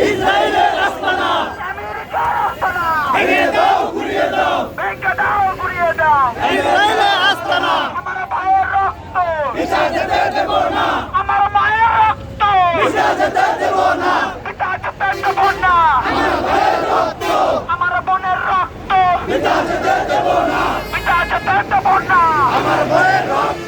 ইসরায়েলের আস্তানা ভেঙে দাও, ঘুরিয়ে দাও। ভেঙে আমার ভাইয়ের মায়ের রক্ত মিশা যেতে দেব না। মিশা যেতে দেব আমার বোনের রক্ত। মিশা যেতে দেব না। মিশা আমার ভাইয়ের রক্ত।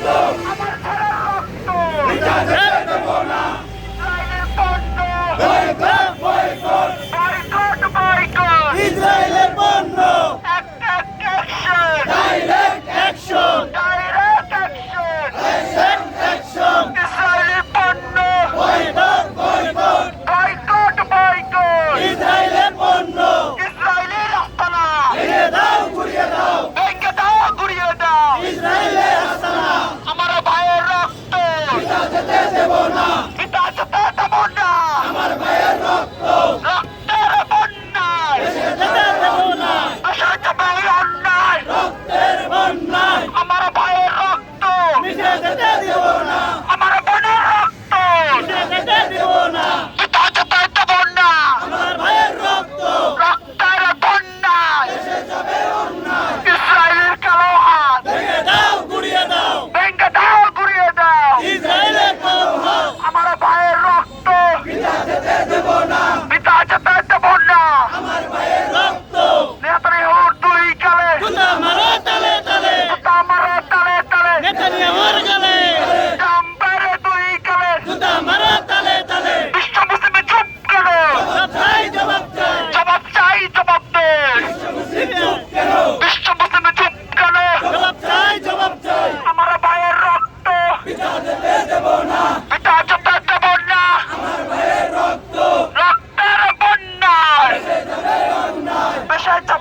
Shut up!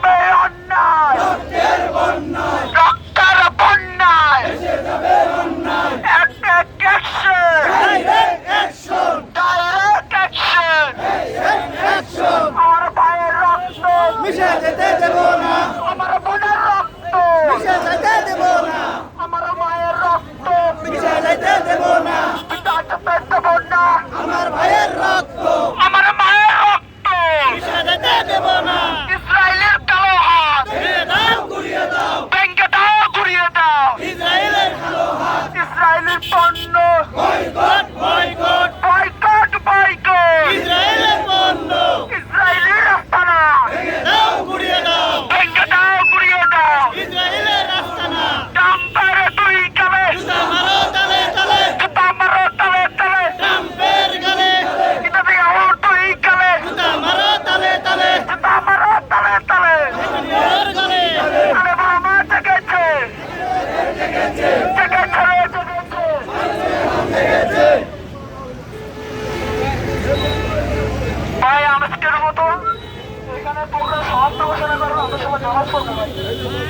Vai, vai! そうなん。